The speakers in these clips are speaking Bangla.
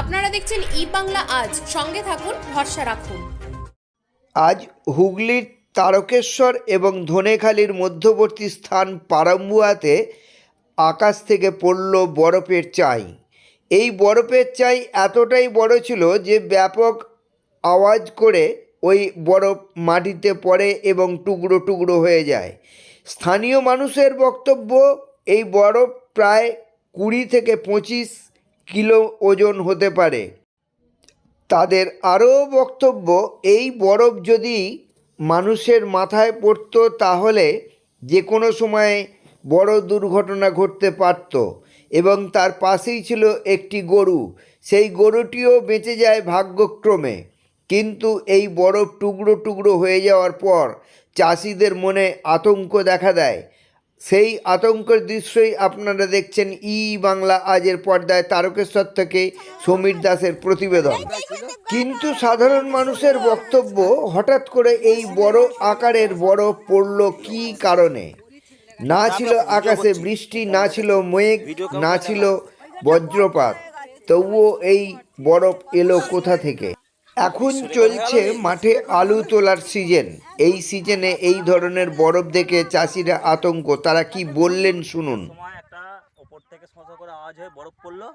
আপনারা দেখছেন ই বাংলা আজ। সঙ্গে থাকুন, ভরসা রাখুন। আজ হুগলির তারকেশ্বর এবং ধনেখালির মধ্যবর্তী স্থান পারাম্বুয়াতে আকাশ থেকে পড়ল বরফের চাই এই বরফের চাই এতটাই বড় ছিল যে ব্যাপক আওয়াজ করে ওই বরফ মাটিতে পড়ে এবং টুকরো টুকরো হয়ে যায়। স্থানীয় মানুষের বক্তব্য, এই বরফ প্রায় কুড়ি থেকে পঁচিশ কিলো ওজন হতে পারে। তাদের আরও বক্তব্য, এই বরফ যদি মানুষের মাথায় পড়তো তাহলে যে কোনো সময় বড় দুর্ঘটনা ঘটতে পারত এবং তার পাশেই ছিল একটি গরু। সেই গরুটিও বেঁচে যায় ভাগ্যক্রমে। কিন্তু এই বরফ টুকরো টুকরো হয়ে যাওয়ার পর চাষিদের মনে আতঙ্ক দেখা দেয়। সেই আতঙ্কের দৃশ্যই আপনারা দেখছেন ই বাংলা আজের পর্দায় তারকেশ্বর থেকে সমীর দাসের প্রতিবেদন। কিন্তু সাধারণ মানুষের বক্তব্য হঠাৎ করে এই বড় আকারের বরফ পড়ল কী কারণে? না ছিল আকাশে বৃষ্টি, না ছিল মেঘ, না ছিল বজ্রপাত। তবুও এই বরফ এলো কোথা থেকে? এখন চলছে মাঠে আলু তোলার সিজন। এই সিজনে এই ধরনের বরফ দেখে চাষিরা আতঙ্ক। তারা কি বললেন শুনুন। সময় একটা ওপর থেকে শশা করে আওয়াজ হয়ে বরফ পড়ল।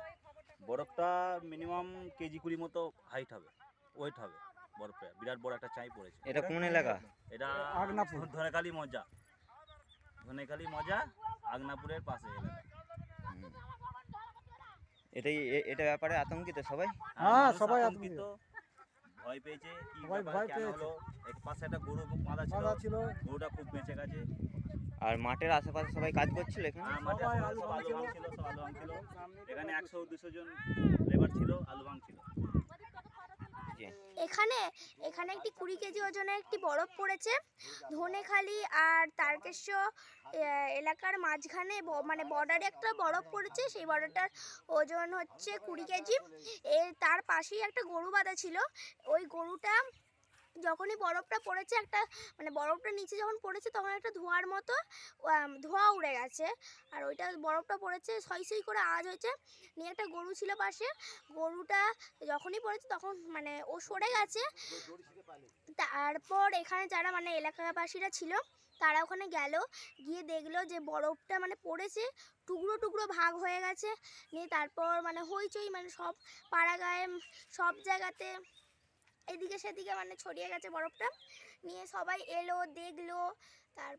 বরফটা মিনিমাম কেজি কুড়ি মতো হাইট হবে ওয়েট হবে বরফে। বিরাট বড় একটা চাই পড়েছে। এটা কোন এলাকা? এটা আগনাপুর। ধনেখালি মজা। ধনেখালি মজা আগনাপুরের পাশে এলাকা। এটাই এ- এটা ব্যাপারে আতঙ্কিত সবাই? হ্যাঁ, সবাই আতঙ্কিত, ভয় পেয়েছে কি ভয় পেয়েছে। এক পাশে একটা গরু বাঁধা ছিল ছিল। গরুটা খুব বেঁচে গেছে। আর মাঠের আশেপাশে সবাই কাজ করছিল এখানে? মাঠে সবাই আলু ভাঙছিল। সব আলু ভাঙছিল। এখানে একশো দুশো জন লেবার ছিল আলু ভাঙছিল। এখানে এখানে একটি কুড়ি কেজি ওজনের একটি বরফ পড়েছে। ধনেখালি আর তারকেশ্বর আহ, এলাকার মাঝখানে মানে বর্ডারে একটা বরফ পড়েছে। সেই বর্ডারটার ওজন হচ্ছে কুড়ি কেজি। তার পাশেই একটা গরু বাঁধা ছিল। ওই গরুটা যখনই বরফটা পড়েছে একটা মানে বরফটা নিচে যখন পড়েছে তখন একটা ধোঁয়ার মতো ধোঁয়া উড়ে গেছে। আর ওইটা বরফটা পড়েছে সই সই করে আওয়াজ হয়েছে। নিয়ে একটা গরু ছিল পাশে। গরুটা যখনই পড়েছে তখন মানে ও সরে গেছে। তারপর এখানে যারা মানে এলাকাবাসীরা ছিল তারা ওখানে গেল, গিয়ে দেখল যে বরফটা মানে পড়েছে, টুকরো টুকরো ভাগ হয়ে গেছে। নিয়ে তারপর মানে হইচই মানে সব পাড়া গায়ে সব জায়গাতে এদিকে সেদিকে মানে ছড়িয়ে গেছে বরফটা। নিয়ে সবাই এলো, দেখল, তার